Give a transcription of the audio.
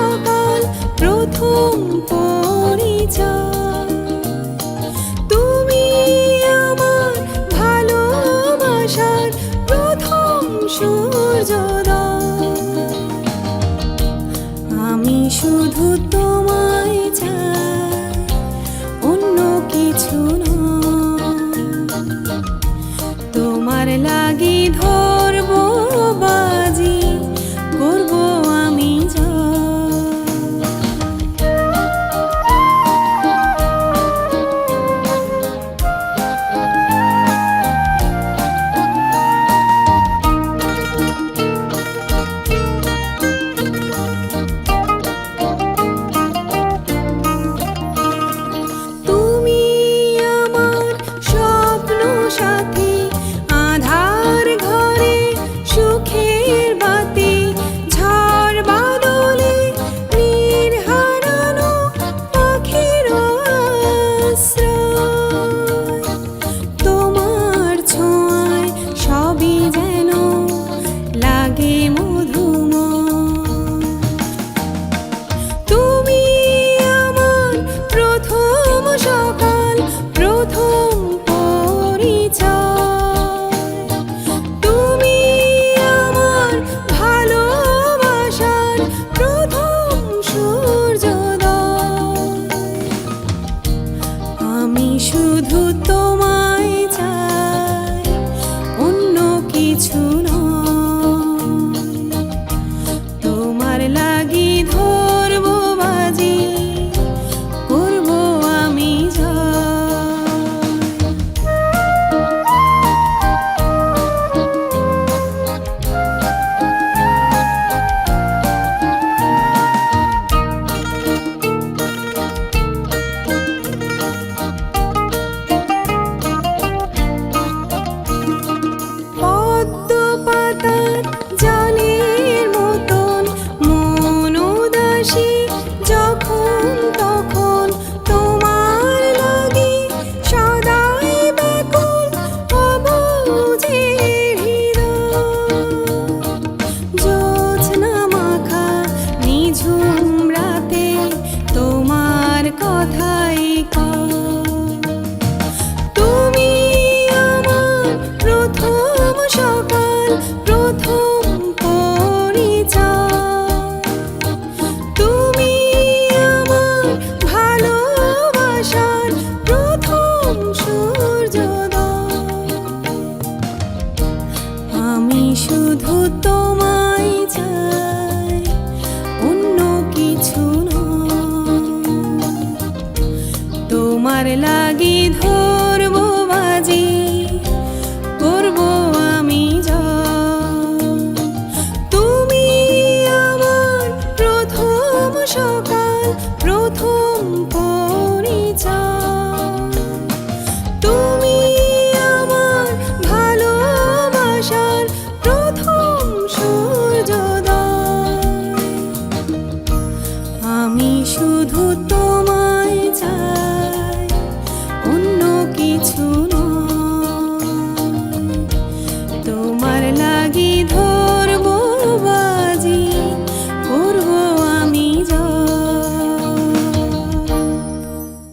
সকাল প্রথম পরিচয়। শুধু তোমায় চাই অন্য কিছু তোমার লাগি ধরব বাজি করব আমি তুমি আমার প্রথম সকাল প্রথম